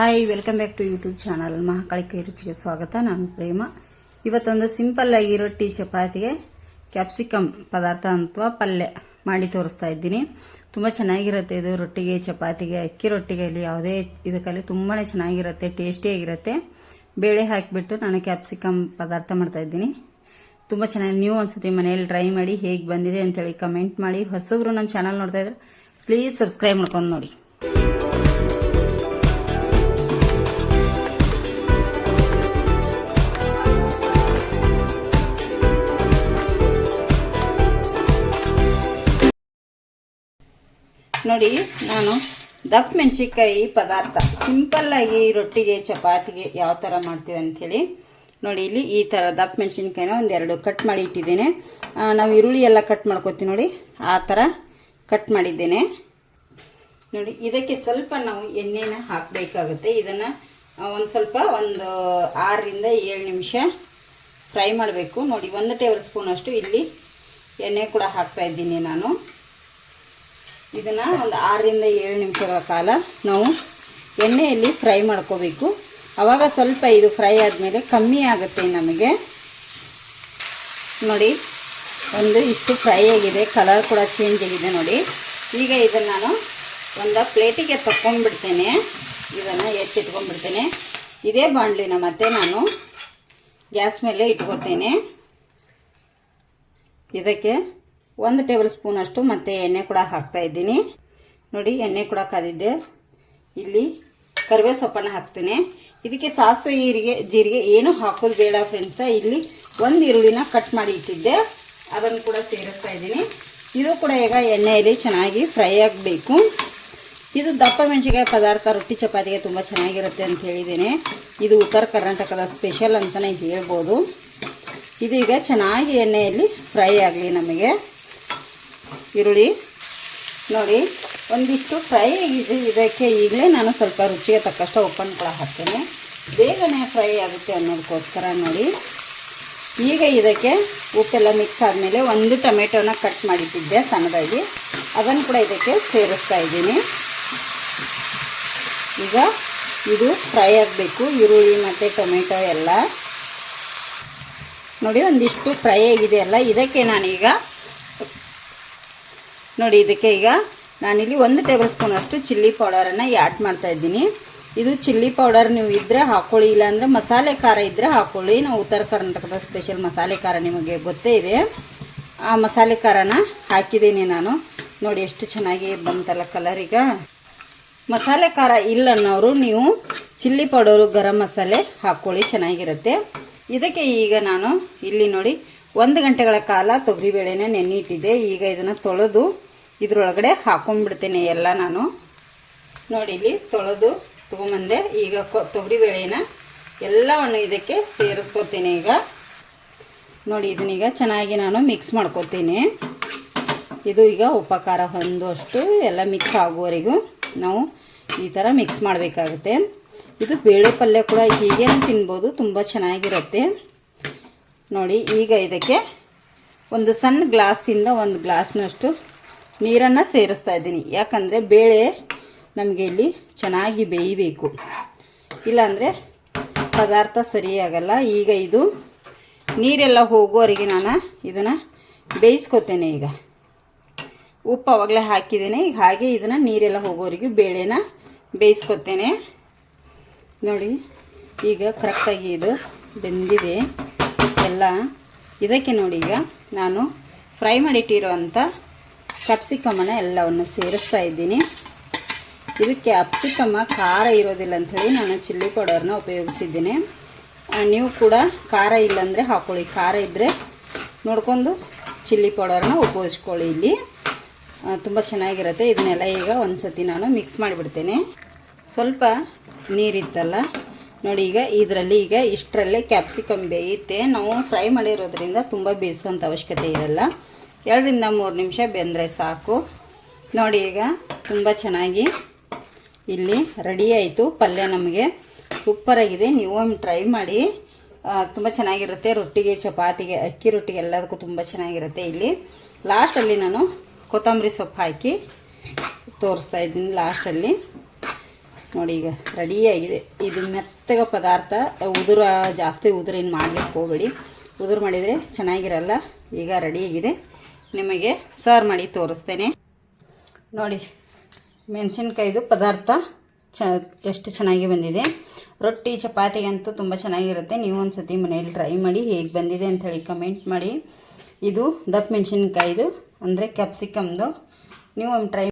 Hi welcome back to YouTube channel Mahakali ಕೈ ರುಚಿಗೆ ಸ್ವಾಗತ ನಾನು ಪ್ರೇಮ ಇವತ್ತೊಂದು ಸಿಂಪಲ್ ಆಗಿ ರೊಟ್ಟಿ ಚಪಾತಿಗೆ ಕ್ಯಾಪ್ಸಿಕಮ್ ಪದಾರ್ಥ ಅಥವಾ ಪಲ್ಯ ಮಾಡಿ ತೋರಿಸ್ತಾ ಇದ್ದೀನಿ ತುಂಬ ಚೆನ್ನಾಗಿರುತ್ತೆ ಇದು ರೊಟ್ಟಿಗೆ ಚಪಾತಿಗೆ ಅಕ್ಕಿ ರೊಟ್ಟಿಗೆ ಇಲ್ಲಿ ಯಾವುದೇ ಇದಕ್ಕಲ್ಲಿ ತುಂಬಾ ಚೆನ್ನಾಗಿರುತ್ತೆ ಟೇಸ್ಟಿಯಾಗಿರುತ್ತೆ ಬೇಳೆ ಹಾಕಿಬಿಟ್ಟು ನಾನು ಕ್ಯಾಪ್ಸಿಕಮ್ ಪದಾರ್ಥ ಮಾಡ್ತಾ ಇದ್ದೀನಿ ತುಂಬ ಚೆನ್ನಾಗಿ ನೀವು ಒಂದ್ಸತಿ ಮನೆಯಲ್ಲಿ ಟ್ರೈ ಮಾಡಿ ಹೇಗೆ ಬಂದಿದೆ ಅಂತೇಳಿ ಕಮೆಂಟ್ ಮಾಡಿ ಹೊಸಬ್ರು ನಮ್ಮ ಚಾನಲ್ ನೋಡ್ತಾ ಇದ್ರೆ ಪ್ಲೀಸ್ ಸಬ್ಸ್ಕ್ರೈಬ್ ಮಾಡ್ಕೊಂಡು ನೋಡಿ ನೋಡಿ, ನಾನು ದಪ್ಪ ಮೆಣಸಿನ್ಕಾಯಿ ಪದಾರ್ಥ ಸಿಂಪಲ್ಲಾಗಿ ರೊಟ್ಟಿಗೆ, ಚಪಾತಿಗೆ ಯಾವ ಥರ ಮಾಡ್ತೀವಿ ಅಂಥೇಳಿ. ನೋಡಿ, ಇಲ್ಲಿ ಈ ಥರ ದಪ್ಪ ಮೆಣಸಿನ್ಕಾಯಿನ ಒಂದೆರಡು ಕಟ್ ಮಾಡಿ ಇಟ್ಟಿದ್ದೇನೆ. ನಾವು ಈರುಳ್ಳಿ ಎಲ್ಲ ಕಟ್ ಮಾಡ್ಕೋತೀವಿ ನೋಡಿ, ಆ ಥರ ಕಟ್ ಮಾಡಿದ್ದೇನೆ. ನೋಡಿ, ಇದಕ್ಕೆ ಸ್ವಲ್ಪ ನಾವು ಎಣ್ಣೆನ ಹಾಕಬೇಕಾಗುತ್ತೆ. ಇದನ್ನು ಒಂದು ಸ್ವಲ್ಪ ಒಂದು ಆರರಿಂದ ಏಳು ನಿಮಿಷ ಫ್ರೈ ಮಾಡಬೇಕು. ನೋಡಿ, ಒಂದು ಟೇಬಲ್ ಸ್ಪೂನಷ್ಟು ಇಲ್ಲಿ ಎಣ್ಣೆ ಕೂಡ ಹಾಕ್ತಾ ಇದ್ದೀನಿ ನಾನು. ಇದನ್ನು ಒಂದು ಆರರಿಂದ ಏಳು ನಿಮಿಷಗಳ ಕಾಲ ನಾವು ಎಣ್ಣೆಯಲ್ಲಿ ಫ್ರೈ ಮಾಡ್ಕೋಬೇಕು. ಆವಾಗ ಸ್ವಲ್ಪ ಇದು ಫ್ರೈ ಆದಮೇಲೆ ಕಮ್ಮಿ ಆಗುತ್ತೆ ನಮಗೆ. ನೋಡಿ, ಒಂದು ಇಷ್ಟು ಫ್ರೈ ಆಗಿದೆ, ಕಲರ್ ಕೂಡ ಚೇಂಜ್ ಆಗಿದೆ ನೋಡಿ. ಈಗ ಇದನ್ನು ನಾನು ಒಂದು ಪ್ಲೇಟಿಗೆ ತಗೊಂಡ್ಬಿಡ್ತೇನೆ ಇದನ್ನು ಎತ್ತಿಟ್ಕೊಂಡ್ಬಿಡ್ತೇನೆ. ಇದೇ ಬಾಣಲಿನ ಮತ್ತೆ ನಾನು ಗ್ಯಾಸ್ ಮೇಲೆ ಇಟ್ಕೋತೇನೆ. ಇದಕ್ಕೆ ಒಂದು ಟೇಬಲ್ ಸ್ಪೂನ್ ಅಷ್ಟು ಮತ್ತೆ ಎಣ್ಣೆ ಕೂಡ ಹಾಕ್ತಾ ಇದ್ದೀನಿ. ನೋಡಿ, ಎಣ್ಣೆ ಕೂಡ ಕಾದಿದ್ದೆ ಇಲ್ಲಿ ಕರಿಬೇವು ಸೊಪ್ಪನ್ನು ಹಾಕ್ತೀನಿ. ಇದಕ್ಕೆ ಸಾಸಿವೆ ಈರಿಗೆ ಜೀರಿಗೆ ಏನು ಹಾಕೋದು ಬೇಡ ಫ್ರೆಂಡ್ಸ ಇಲ್ಲಿ ಒಂದು ಈರುಳ್ಳಿನ ಕಟ್ ಮಾಡಿ ಇಟ್ಟಿದ್ದೆ. ಅದನ್ನು ಕೂಡ ಸೇರಿಸ್ತಾ ಇದ್ದೀನಿ. ಇದು ಕೂಡ ಈಗ ಎಣ್ಣೆಯಲ್ಲಿ ಚೆನ್ನಾಗಿ ಫ್ರೈ ಆಗಬೇಕು. ಇದು ದಪ್ಪ ಮೆಣಸಿನಕಾಯಿ ಪದಾರ್ಥ, ರೊಟ್ಟಿ ಚಪಾತಿಗೆ ತುಂಬ ಚೆನ್ನಾಗಿರುತ್ತೆ ಅಂತ ಹೇಳಿದ್ದೀನಿ. ಇದು ಉತ್ತರ ಕರ್ನಾಟಕದ ಸ್ಪೆಷಲ್ ಅಂತಲೇ ಹೇಳ್ಬೋದು. ಇದು ಈಗ ಚೆನ್ನಾಗಿ ಎಣ್ಣೆಯಲ್ಲಿ ಫ್ರೈ ಆಗಲಿ ನಮಗೆ. ಈರುಳ್ಳಿ. ನೋಡಿ, ಒಂದಿಷ್ಟು ಫ್ರೈ ಆಗಿದೆ ಇದಕ್ಕೆ ಈಗಲೇ ನಾನು ಸ್ವಲ್ಪ ರುಚಿಗೆ ತಕ್ಕಷ್ಟು ಓಪನ್ ಕೂಡ ಹಾಕ್ತೇನೆ. ಬೇಗನೆ ಫ್ರೈ ಆಗುತ್ತೆ ಅನ್ನೋದಕ್ಕೋಸ್ಕರ ನೋಡಿ. ಈಗ ಇದಕ್ಕೆ ಉಪ್ಪೆಲ್ಲ ಮಿಕ್ಸ್ ಆದಮೇಲೆ ಒಂದು ಟೊಮೆಟೊನ ಕಟ್ ಮಾಡಿಟ್ಟಿದ್ದೆ ಸಣ್ಣದಾಗಿ. ಅದನ್ನು ಕೂಡ ಇದಕ್ಕೆ ಸೇರಿಸ್ತಾ ಇದ್ದೀನಿ. ಈಗ ಇದು ಫ್ರೈ ಆಗಬೇಕು. ಈರುಳ್ಳಿ ಮತ್ತು ಟೊಮೆಟೊ ಎಲ್ಲ. ನೋಡಿ, ಒಂದಿಷ್ಟು ಫ್ರೈ ಆಗಿದೆ ಅಲ್ಲ. ಇದಕ್ಕೆ ನಾನೀಗ ನೋಡಿ, ಇದಕ್ಕೆ ಈಗ ನಾನಿಲ್ಲಿ ಒಂದು ಟೇಬಲ್ ಸ್ಪೂನ್ ಅಷ್ಟು ಚಿಲ್ಲಿ ಪೌಡರನ್ನು ಆ್ಯಡ್ ಮಾಡ್ತಾ ಇದ್ದೀನಿ. ಇದು ಚಿಲ್ಲಿ ಪೌಡರ್ ನೀವು ಇದ್ದರೆ ಹಾಕ್ಕೊಳ್ಳಿ ಇಲ್ಲಾಂದರೆ ಮಸಾಲೆ ಖಾರ ಇದ್ದರೆ ಹಾಕ್ಕೊಳ್ಳಿ ನಾವು ಉತ್ತರ ಕರ್ನಾಟಕದ ಸ್ಪೆಷಲ್ ಮಸಾಲೆ ಖಾರ ನಿಮಗೆ ಗೊತ್ತೇ ಇದೆ. ಆ ಮಸಾಲೆ ಖಾರನ ಹಾಕಿದ್ದೀನಿ ನಾನು. ನೋಡಿ, ಎಷ್ಟು ಚೆನ್ನಾಗಿ ಬಂತಲ್ಲ ಕಲರ್ ಈಗ. ಮಸಾಲೆ ಖಾರ ಇಲ್ಲ ಅನ್ನೋರು ನೀವು ಚಿಲ್ಲಿ ಪೌಡರು ಗರಂ ಮಸಾಲೆ ಹಾಕ್ಕೊಳ್ಳಿ ಚೆನ್ನಾಗಿರುತ್ತೆ. ಇದಕ್ಕೆ ಈಗ ನಾನು ಇಲ್ಲಿ ನೋಡಿ, ಒಂದು ಗಂಟೆಗಳ ಕಾಲ ತೊಗರಿಬೇಳೆನ ನೆನ್ನಿಟ್ಟಿದ್ದೆ. ಈಗ ಇದನ್ನು ತೊಳೆದು ಇದರೊಳಗಡೆ ಹಾಕೊಂಡ್ಬಿಡ್ತೀನಿ ಎಲ್ಲ ನಾನು. ನೋಡಿ ಇಲ್ಲಿ ತೊಳೆದು ತೊಗೊಂಬಂದೆ. ಈಗ ತೊಗರಿ ಬೇಳೆನ ಎಲ್ಲವನ್ನು ಇದಕ್ಕೆ ಸೇರಿಸ್ಕೊತೀನಿ ಈಗ. ನೋಡಿ ಇದನ್ನೀಗ ಚೆನ್ನಾಗಿ ನಾನು ಮಿಕ್ಸ್ ಮಾಡ್ಕೊತೀನಿ. ಇದು ಈಗ ಉಪಕಾರ ಹೊಂದುವಷ್ಟು ಎಲ್ಲ ಮಿಕ್ಸ್ ಆಗುವವರೆಗೂ ನಾವು ಈ ಥರ ಮಿಕ್ಸ್ ಮಾಡಬೇಕಾಗುತ್ತೆ. ಇದು ಬೇಳೆ ಪಲ್ಯ ಕೂಡ ಹೀಗೇ ತಿನ್ಬೋದು, ತುಂಬ ಚೆನ್ನಾಗಿರುತ್ತೆ. ನೋಡಿ ಈಗ ಇದಕ್ಕೆ ಒಂದು ಸಣ್ಣ ಗ್ಲಾಸಿಂದ ಒಂದು ಗ್ಲಾಸ್ನಷ್ಟು ನೀರನ್ನು ಸೇರಿಸ್ತಾ ಇದ್ದೀನಿ. ಯಾಕಂದರೆ ಬೇಳೆ ನಮಗೆ ಇಲ್ಲಿ ಚೆನ್ನಾಗಿ ಬೇಯಬೇಕು. ಇಲ್ಲಾಂದರೆ ಪದಾರ್ಥ ಸರಿಯಾಗಲ್ಲ. ಈಗ ಇದು ನೀರೆಲ್ಲ ಹೋಗೋವರೆಗೆ ನಾನು ಇದನ್ನು ಬೇಯಿಸ್ಕೊತೇನೆ ಈಗ. ಉಪ್ಪು ಅವಾಗಲೇ ಹಾಕಿದ್ದೇನೆ. ಈಗ ಹಾಗೆ ಇದನ್ನು ನೀರೆಲ್ಲ ಹೋಗೋವರೆಗೂ ಬೇಳೆನ ಬೇಯಿಸ್ಕೊತೇನೆ. ನೋಡಿ, ಈಗ ಕರೆಕ್ಟಾಗಿ ಇದು ಬೆಂದಿದೆ. ಎಲ್ಲ ಇದಕ್ಕೆ ನೋಡಿ ಈಗ ನಾನು ಫ್ರೈ ಮಾಡಿಟ್ಟಿರೋವಂಥ ಕ್ಯಾಪ್ಸಿಕಮನ್ನು ಎಲ್ಲವನ್ನು ಸೇರಿಸ್ತಾ ಇದ್ದೀನಿ. ಇದು ಕ್ಯಾಪ್ಸಿಕಮ್ಮ ಖಾರ ಇರೋದಿಲ್ಲ ಅಂಥೇಳಿ ನಾನು ಚಿಲ್ಲಿ ಪೌಡರ್ನ ಉಪಯೋಗಿಸಿದ್ದೀನಿ. ನೀವು ಕೂಡ ಖಾರ ಇಲ್ಲಾಂದರೆ ಹಾಕ್ಕೊಳ್ಳಿ ಖಾರ ಇದ್ದರೆ ನೋಡ್ಕೊಂಡು ಚಿಲ್ಲಿ ಪೌಡರ್ನ ಉಪಯೋಗಿಸ್ಕೊಳ್ಳಿ ಇಲ್ಲಿ. ತುಂಬ ಚೆನ್ನಾಗಿರುತ್ತೆ. ಇದನ್ನೆಲ್ಲ ಈಗ ಒಂದು ಸತಿ ನಾನು ಮಿಕ್ಸ್ ಮಾಡಿಬಿಡ್ತೇನೆ. ಸ್ವಲ್ಪ ನೀರಿತ್ತಲ್ಲ? ನೋಡಿ ಈಗ ಇದರಲ್ಲಿ ಈಗ ಇಷ್ಟರಲ್ಲೇ ಕ್ಯಾಪ್ಸಿಕಮ್ ಬೇಯುತ್ತೆ. ನಾವು ಫ್ರೈ ಮಾಡಿರೋದ್ರಿಂದ ತುಂಬ ಬೇಯಿಸುವಂಥ ಅವಶ್ಯಕತೆ ಇರಲ್ಲ. ಎರಡರಿಂದ ಮೂರು ನಿಮಿಷ ಬೆಂದರೆ ಸಾಕು. ನೋಡಿ ಈಗ ತುಂಬ ಚೆನ್ನಾಗಿ ಇಲ್ಲಿ ರೆಡಿ ಆಯಿತು ಪಲ್ಯ ನಮಗೆ. ಸೂಪರಾಗಿದೆ ನೀವು ಟ್ರೈ ಮಾಡಿ. ತುಂಬ ಚೆನ್ನಾಗಿರುತ್ತೆ. ರೊಟ್ಟಿಗೆ, ಚಪಾತಿಗೆ, ಅಕ್ಕಿ ರೊಟ್ಟಿಗೆ ಎಲ್ಲದಕ್ಕೂ ತುಂಬ ಚೆನ್ನಾಗಿರುತ್ತೆ ಇಲ್ಲಿ. ಲಾಸ್ಟಲ್ಲಿ ನಾನು ಕೊತ್ತಂಬರಿ ಸೊಪ್ಪು ಹಾಕಿ ತೋರಿಸ್ತಾ ಇದ್ದೀನಿ ಲಾಸ್ಟಲ್ಲಿ ನೋಡಿ ಈಗ ರೆಡಿಯಾಗಿದೆ ಇದು ಮೆತ್ತಗ ಪದಾರ್ಥ. ಉದುರ, ಜಾಸ್ತಿ ಉದುರೇನು ಮಾಡ್ಲಿಕ್ಕೆ ಹೋಗಬೇಡಿ. ಉದುರು ಮಾಡಿದರೆ ಚೆನ್ನಾಗಿರಲ್ಲ. ಈಗ ರೆಡಿಯಾಗಿದೆ ನಿಮಗೆ ಸಾರು ಮಾಡಿ ತೋರಿಸ್ತೇನೆ. ನೋಡಿ, ಮೆಣಸಿನ್ಕಾಯ್ದು ಪದಾರ್ಥ ಚ, ಎಷ್ಟು ಚೆನ್ನಾಗಿ ಬಂದಿದೆ. ರೊಟ್ಟಿ ಚಪಾತಿಗಂತೂ ತುಂಬ ಚೆನ್ನಾಗಿರುತ್ತೆ. ನೀವು ಒಂದು ಸತಿ ಮನೆಯಲ್ಲಿ ಟ್ರೈ ಮಾಡಿ ಹೇಗೆ ಬಂದಿದೆ ಅಂತ ಹೇಳಿ ಕಮೆಂಟ್ ಮಾಡಿ. ಇದು ದಪ್ಪ ಮೆಣಸಿನ್ಕಾಯ್ದು, ಅಂದರೆ ಕ್ಯಾಪ್ಸಿಕಮ್ದು. ನೀವು ಒಂದು ಟ್ರೈ